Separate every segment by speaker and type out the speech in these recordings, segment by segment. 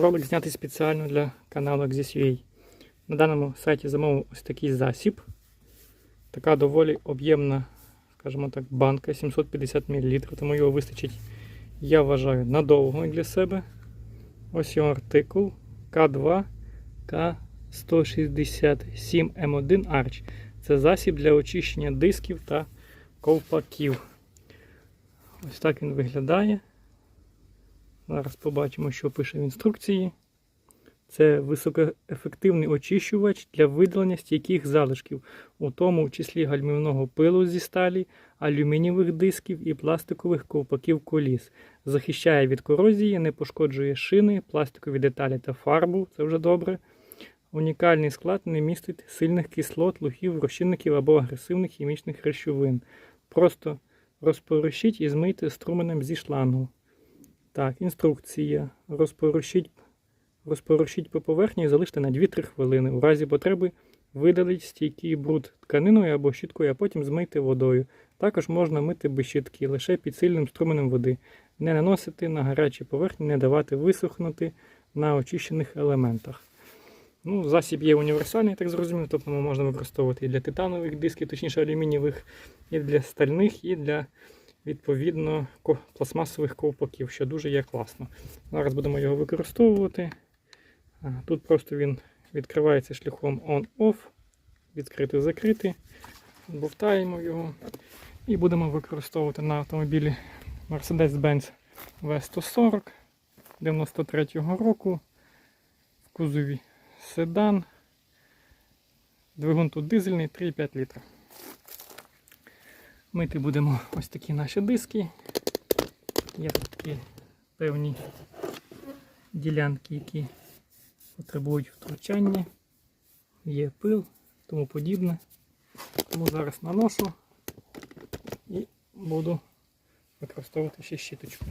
Speaker 1: Ролик знятий спеціально для каналу Exis.ua. На даному сайті замовив ось такий засіб. Така доволі об'ємна, скажімо так, банка 750 мл, тому його вистачить, я вважаю, надовго для себе. Ось його артикул К2 К167М1 Arch. Це засіб для очищення дисків та ковпаків. Ось так він виглядає. Зараз побачимо, що пише в інструкції. Це високоефективний очищувач для видалення стійких залишків, у тому числі гальмівного пилу зі сталі, алюмінієвих дисків і пластикових ковпаків коліс. Захищає від корозії, не пошкоджує шини, пластикові деталі та фарбу. Це вже добре. Унікальний склад не містить сильних кислот, лухів, розчинників або агресивних хімічних речовин. Просто розпорощіть і змийте струменем зі шлангу. Так, інструкція. Розпорощіть, розпорощіть по поверхні і залиште на 2-3 хвилини. У разі потреби видаліть стійкий бруд тканиною або щіткою, а потім змийте водою. Також можна мити без щітки, лише під сильним струменем води. Не наносити на гарячі поверхні, не давати висохнути на очищених елементах. Ну, Засіб є універсальний, так зрозуміло, тобто можна використовувати і для титанових дисків, точніше алюмінієвих, і для стальних, і для відповідно пластмасових ковпаків, що дуже є класно. Зараз будемо його використовувати. Тут просто він відкривається шляхом on-off, відкрити закрити. Бовтаємо його і будемо використовувати на автомобілі Mercedes-Benz V140 93-го року в кузові седан. Двигун тут дизельний 3,5 літра. Мити будемо ось такі наші диски. Є такі певні ділянки, які потребують втручання. Є пил, тому подібне. Тому зараз наношу і буду використовувати ще щіточку.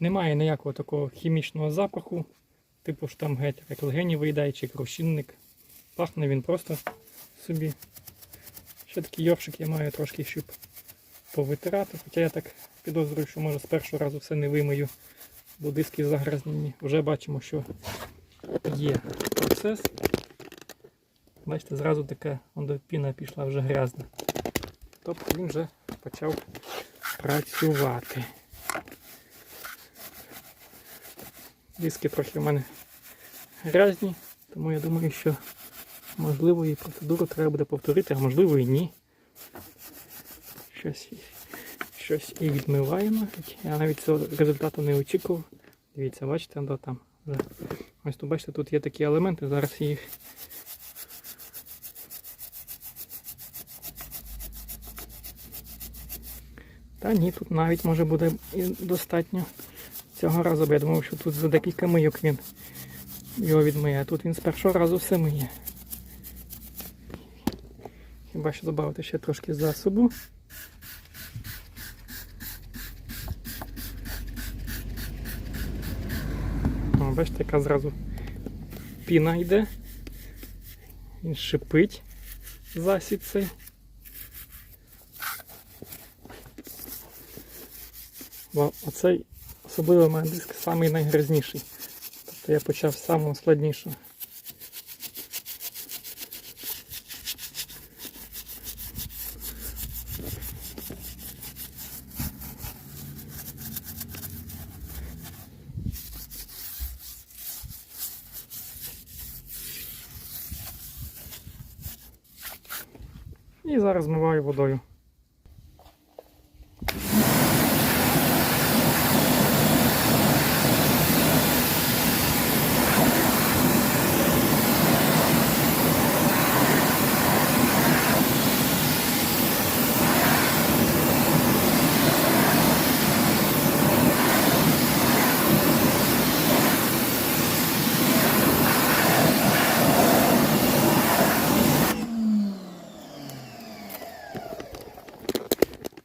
Speaker 1: Немає ніякого такого хімічного запаху, типу ж там геть як легені виїдає чи крущинник. Пахне він просто собі. Ще такий йоршик я маю трошки, щоб повитирати. Хоча я так підозрюю, що може з першого разу все не вимию, бо диски загрязнені. Вже бачимо, що є процес. Бачите, зразу така піна пішла вже грязна. Тобто він вже почав працювати. Диски трохи в мене грязні, тому я думаю, що можливо і процедуру треба буде повторити, а можливо і ні. Щось, щось і відмиваємо. Я навіть цього результату не очікував. Дивіться, бачите, до там. Ось тут бачите, тут є такі елементи, зараз їх. Та ні, тут навіть може буде і достатньо цього разу, бо я думав, що тут за декілька мийок він його відмиє, а тут він з першого разу все миє. Хіба що додати ще трошки засобу. О, бачите, яка зразу піна йде. Він шипить засіб цей. Оцей особливо в мене диск самий найгрязніший. Тобто я почав з самого складнішого. І зараз змиваю водою.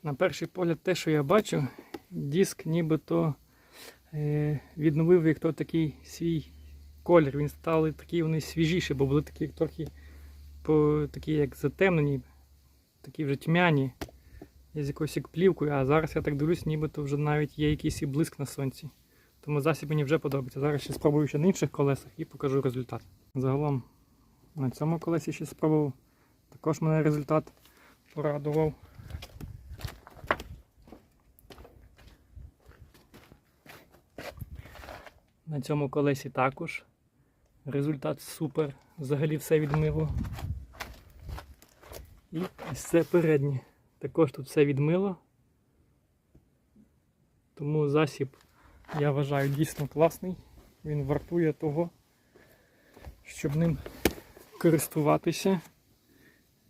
Speaker 1: На перший погляд, те, що я бачу, диск нібито е, відновив як то такий свій колір. Він стали такі вони свіжіші, бо були такі трохи такі як затемнені, такі вже тьмяні, з якоюсь як плівкою, а зараз я так дивлюсь, нібито вже навіть є якийсь і блиск на сонці. Тому засіб мені вже подобається. Зараз ще спробую ще на інших колесах і покажу результат. Загалом на цьому колесі ще спробував. Також мене результат порадував. На цьому колесі також. Результат супер. Взагалі все відмило. І ось це переднє. Також тут все відмило. Тому засіб, я вважаю, дійсно класний. Він вартує того, щоб ним користуватися.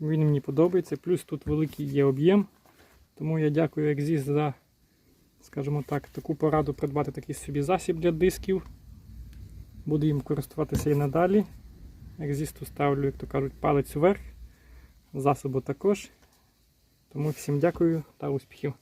Speaker 1: Він мені подобається. Плюс тут великий є об'єм. Тому я дякую Екзіс за, скажімо так, таку пораду придбати такий собі засіб для дисків. Буду їм користуватися і надалі. Екзісту ставлю, як то кажуть, палець вверх. Засобу також. Тому всім дякую та успіхів.